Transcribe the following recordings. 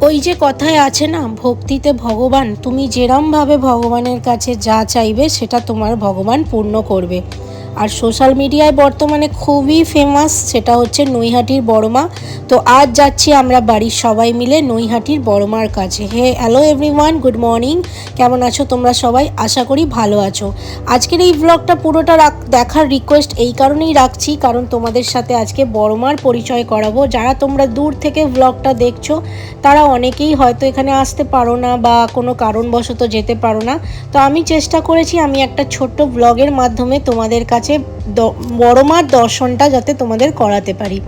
ওই যে কথায় আছে না, ভক্তিতে ভগবান, তুমি যেরমভাবে ভগবানের কাছে যা চাইবে, সেটা তোমার ভগবান পূর্ণ করবে। আর সোশ্যাল মিডিয়ায় বর্তমানে খুবই ফেমাস সেটা হচ্ছে নৈহাটির বড়মা। তো আজ যাচ্ছি আমরা বাড়ির সবাই মিলে নৈহাটির বড়মার কাছে। Hey hello everyone good morning কেমন আছো তোমরা সবাই? আশা করি ভালো আছো। আজকের এই ব্লগটা পুরোটা দেখার রিকোয়েস্ট এই কারণেই রাখছি, কারণ তোমাদের সাথে আজকে বড়মার পরিচয় করাবো। যারা তোমরা দূর থেকে ব্লগটা দেখছ, তারা অনেকেই হয়তো এখানে আসতে পারো না বা কোনো কারণবশত যেতে পারো না। তো আমি চেষ্টা করেছি আমি একটা ছোট্ট ব্লগের মাধ্যমে তোমাদের কাছে দ- বড় মার দর্শনটা যাতে তোমাদের করাতে পারি।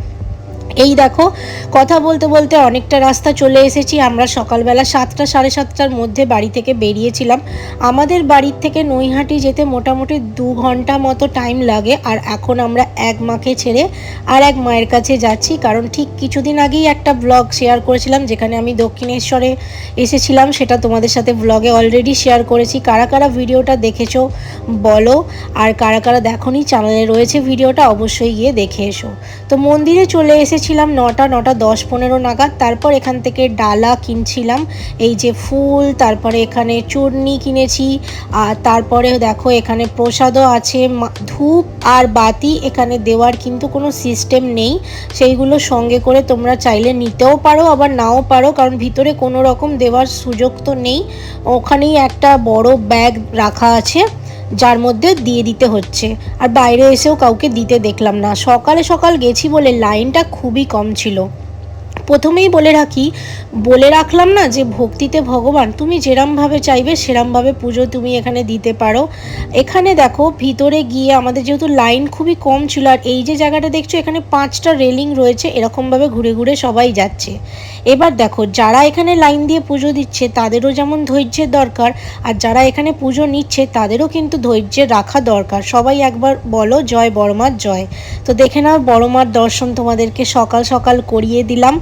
এই দেখো, কথা বলতে বলতে অনেকটা রাস্তা চলে এসেছি। আমরা সকালবেলা সাতটা, সাড়ে সাতটার মধ্যে বাড়ি থেকে বেরিয়েছিলাম। আমাদের বাড়ির থেকে নৈহাটি যেতে মোটামুটি দু ঘণ্টা মতো টাইম লাগে। আর এখন আমরা এক মাকে ছেড়ে আর এক মায়ের কাছে যাচ্ছি। কারণ ঠিক কিছুদিন আগেই একটা ব্লগ শেয়ার করেছিলাম, যেখানে আমি দক্ষিণেশ্বরে এসেছিলাম। সেটা তোমাদের সাথে ব্লগে অলরেডি শেয়ার করেছি। কারা কারা ভিডিওটা দেখেছ বলো। আর কারা কারা দেখোনি চ্যানেলে রয়েছে ভিডিওটা, অবশ্যই গিয়ে দেখে এসো। তো মন্দিরে চলে এসেছিলাম নটা নটা দশ পনেরো নাগাদ। তারপর এখান থেকে ডালা কিনছিলাম। এই যে ফুল, তারপরে এখানে চূর্ণি কিনেছি। আর তারপরে দেখো এখানে প্রসাদও আছে ধূপ আর বাতি। এখানে দেওয়ার কিন্তু কোনো সিস্টেম নেই। সেইগুলো সঙ্গে করে তোমরা চাইলে নিতেও পারো, আবার নাও পারো, কারণ ভিতরে কোনো রকম দেওয়ার সুযোগ তো নেই। ওখানেই একটা বড় ব্যাগ রাখা আছে। যার মধ্যে দিয়ে দিতে হচ্ছে। আর বাইরে এসেও কাউকে দিতে দেখলাম না। সকালে সকাল গেছি বলে লাইনটা খুবই কম ছিল। প্রথমেই বলে রাখি, বলে রাখলাম না যে ভক্তিতে ভগবান, তুমি যেরমভাবে চাইবে সেরমভাবে পুজো তুমি এখানে দিতে পারো। এখানে দেখো, ভিতরে গিয়ে আমাদের যেহেতু লাইন খুবই কম ছিল, আর এই যে জায়গাটা দেখছ, এখানে পাঁচটা রেলিং রয়েছে, এরকমভাবে ঘুরে ঘুরে সবাই যাচ্ছে। এবার দেখো, যারা এখানে লাইন দিয়ে পুজো দিচ্ছে, তাদেরও যেমন ধৈর্যের দরকার, আর যারা এখানে পুজো নিচ্ছে, তাদেরও কিন্তু ধৈর্যের রাখা দরকার। সবাই একবার বলো, জয় বড়মার জয়। তো দেখে নাও, বড়মার দর্শন তোমাদেরকে সকাল সকাল করিয়ে দিলাম।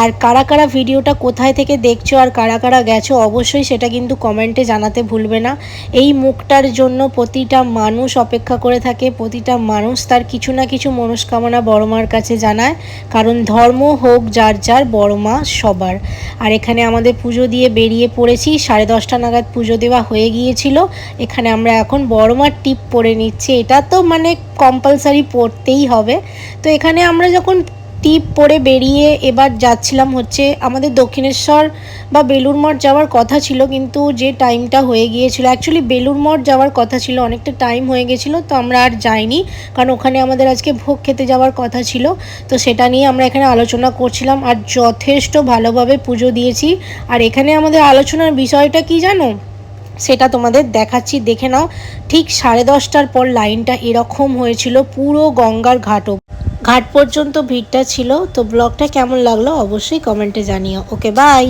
আর কারা কারা ভিডিওটা কোথায় থেকে দেখছ আর কারা কারা গেছো, অবশ্যই সেটা কিন্তু কমেন্টে জানাতে ভুলবে না। এই মুখটার জন্য প্রতিটা মানুষ অপেক্ষা করে থাকে, প্রতিটা মানুষ তার কিছু না কিছু মনস্কামনা বড়মার কাছে জানায়, কারণ ধর্ম হোক যার যার বড়মা সবার। আর এখানে আমাদের পুজো দিয়ে বেরিয়ে পড়েছি, সাড়ে দশটা নাগাদ পুজো দেওয়া হয়ে গিয়েছিল, এখানে আমরা এখন বড়মার টিপ পরে নিচ্ছি। এটা তো মানে কম্পালসারি পড়তেই হবে। তো এখানে আমরা যখন টিপ পরে বেরিয়ে এবার যাচ্ছিলাম হচ্ছে আমাদের দক্ষিণেশ্বর বা বেলুর মঠ যাওয়ার কথা ছিল, কিন্তু যে টাইমটা হয়ে গিয়েছিল অ্যাকচুয়ালি বেলুর মঠ যাওয়ার কথা ছিল, অনেকটা টাইম হয়ে গেছিল, তো আমরা আর যাইনি, কারণ ওখানে আমাদের আজকে ভোগ খেতে যাওয়ার কথা ছিল, তো সেটা নিয়ে আমরা এখানে আলোচনা করছিলাম আর যথেষ্ট ভালোভাবে পুজো দিয়েছি আর এখানে আমাদের আলোচনার বিষয়টা কি জানো সেটা তোমাদের দেখাচ্ছি, দেখে নাও ঠিক সাড়ে দশটার পর লাইনটা এরকম হয়েছিল, পুরো গঙ্গার ঘাট অবধি। ঘাট পর্যন্ত ভিড়টা ছিল তো ব্লগটা কেমন লাগল অবশ্যই কমেন্টে জানিও। Okay bye